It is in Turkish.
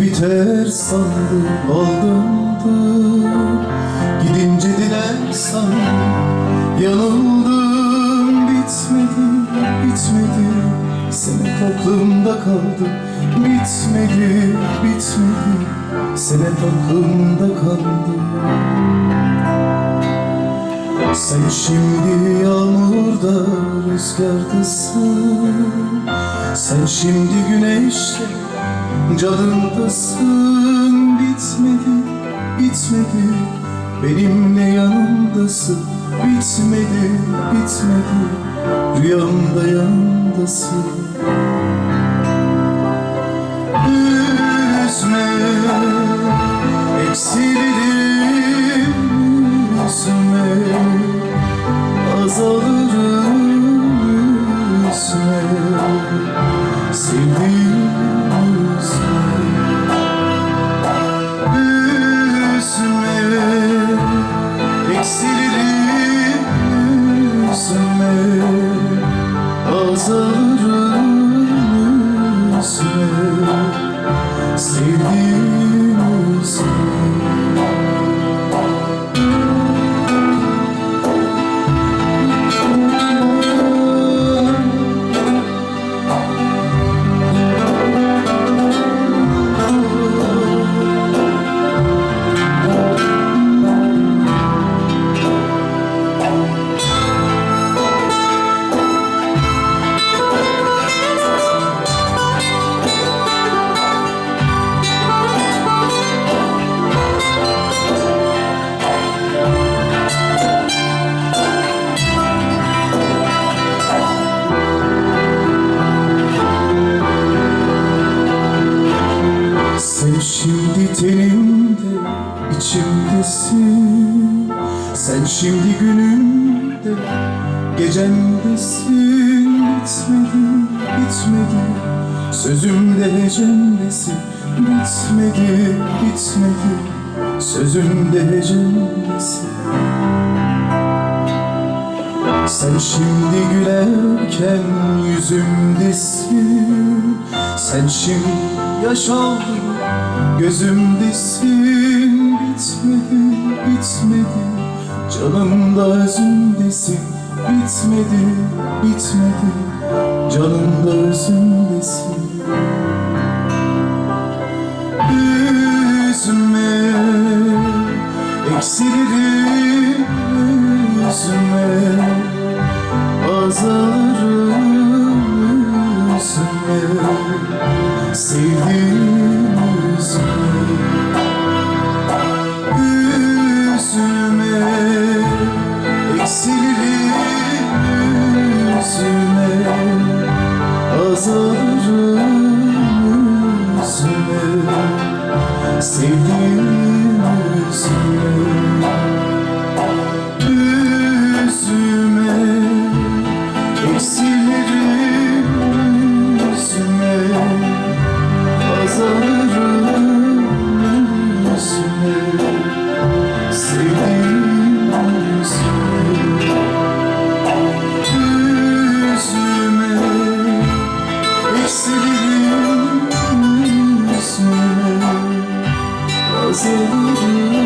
biter sandım aldandım Gidince diler sandım yanıldım. Bitmedi, bitmedi. Senin aklımda kaldı Bitmedi, bitmedi. Senin aklımda kaldı sen şimdi yağmurda rüzgardasın. Sen şimdi güneşte canımdasın Bitmedi, bitmedi. Benimle yanımdasın Bitmedi, bitmedi. Rüyamda yanımdasın Üzme, eksilirim üzme. Azalırım üzme Eksilirim üzme Azalırım üzme Sevdiğim şimdi tenimde, içimdesin. Sen şimdi günümde, gecemdesin. Bitmedi, bitmedi, sözümde hecemdesin. Bitmedi, bitmedi, sözümde hecemdesin. Sen şimdi gülerken yüzümdesin. Sen şimdi yaş aldın gözümdesin Bitmedi, bitmedi canımda özümdesin Bitmedi, bitmedi canımda özümdesin Üzme, eksilirim üzme. Azalırım üzme. Sevdiğim you.